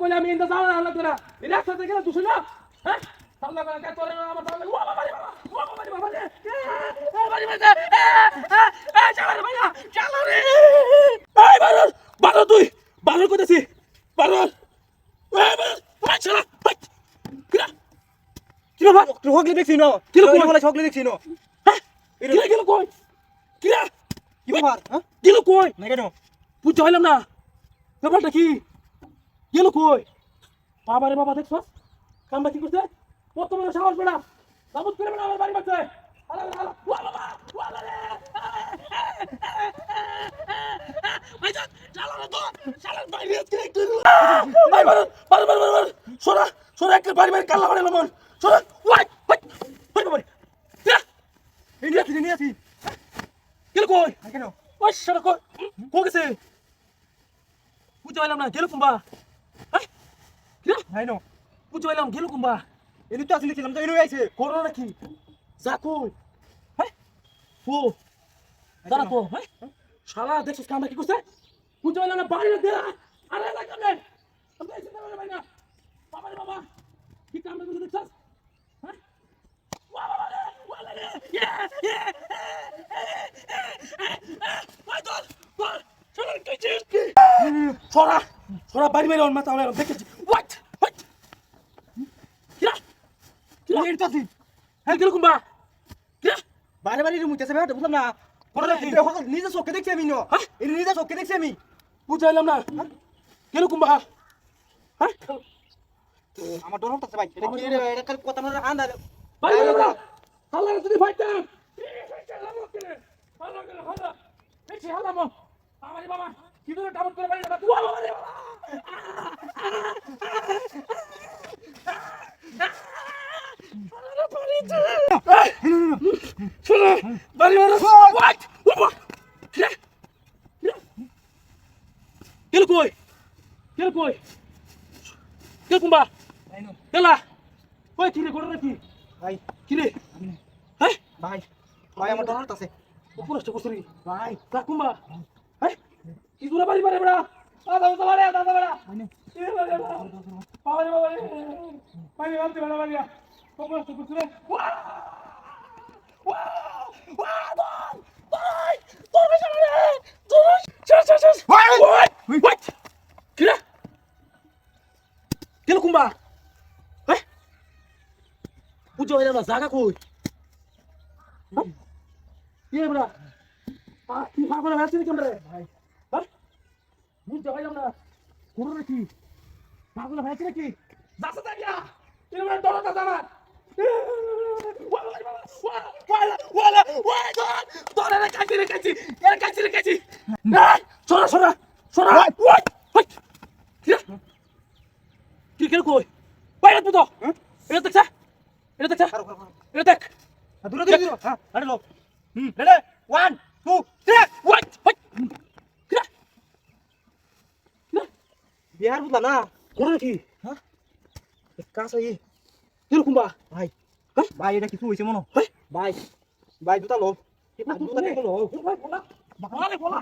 কইলে আমি ইন্দা যাওয়া না লাগতো না। এই রাস্তা থেকে গেলে দুশো না হ্যাঁ? সামনে করে কে তোরে? আমার সামনে ও বাবা রে বাবা। ও বাবা রে বাবা রে। এ বাড়ি বাড়ি এ এ চালা রে ভাইয়া চালা রে। এই বারর বারর তুই বারর কইতাছি বারর এ বারর ভাই চালা ভাই। কিরা? কি বাবা তুই হকলে দেখছি না? বলে দেখছি না? হ্যাঁ? কিরা গেল কই? কিরা? কি ব্যাপার? হ্যাঁ? গেল কই? না কেন? বুঝতে পারলাম না। ব্যাপারটা কি? গেল কই? বাবা রে বাবা দেখছ কামটা কি করছে? কত বড় সাহস বেড়া সাবুত করে বেড়া আমার বাড়ি বাড়ছে বাইরে আজকে একটু বাড়ি বাড়ি কাল্লা বাড়ি লমন সোরা ওয়াই ওয়াই ওয়াই নিয়ে আসি গেল কই? কেন? ওই সোরা কই? কো গেছে? বুঝতে পারলাম না। গেল কুম্বা নাই না বুঝতে পারলাম গেল কুম্বা এদিক তো আসি দেখছিলাম তো এনে আইছে করোনা নাকি কই হ্যাঁ ও দাঁড়া তো হ্যাঁ শালা দেখছিস কামটা কি করছে বুঝতে পারলাম না বাইরে দে আরে না কামে আমি এসে দেবে হ্যাঁ ইয়ে ইয়ে ছড়া বাড়ি বাইরে অন মাথা আমরা দেখেছি। হোয়াট হোয়াট কিরা? কিরা? এর তো আসি হ্যাঁ কীরকম বা? কিরা? বারে বারে মুইতেছে বেটা বুঝলাম না। নিজে চোখে দেখছি আমি না। হ্যাঁ? এই নিজে চোখে দেখছি আমি। বুঝাইলাম না। কীরকম বা? হ্যাঁ? আমার ডর হচ্ছে ভাই এটা কি রে এটা খালি কথা না আন্দা ভাই যদি ফাইতাম হাল্লা করে হাল্লা দেখছি হাল্লা মো। আমারে বাবা কি করে ডাবল করে বাড়ি তুই বাবা বাবা শোনো বাড়ি মারা হোয়াট হোয়াট কেল কই কেল কই কেল কুম্বা কেলা ওই কি রে ঘটনা কি ভাই কি রে হ্যাঁ ভাই ভাই আমার ডর হচ্ছে উপরষ্ট করছিস ভাই তা কুম্বা হ্যাঁ কি দূরে বাড়ি বাড়ি বড়া দাদা দাদা বাড়ি দাদা বড়া রে রে রে রে রে কুম্বা হ্যাঁ না জায়গা কই ইয়ে বড়া আ কি ভাবনা আছে কি আমরা ভাই হ্যাঁ বুঝতে পারলাম না করো নাকি? ভাবনা হয়েছে নাকি? যাচ্ছে তা গিয়া এর মানে ডরটা জানা সরা সরা সরা কি কেন কই বাইরে তো এটা দেখছা এটা দেখছা কারও কারও এটা দেখ দূরে দূরে হ্যাঁ। আরে লো। Hmm ready. 1 2 3 ওয়াই বিহার বুঝলা না করো কি হ্যাঁ কাছে এই কীরকম বা ভাই? ভাই এটা কিছু হয়েছে মনে? ভাই ভাই দুটা লোক দুটা লোক বলা বলা বলা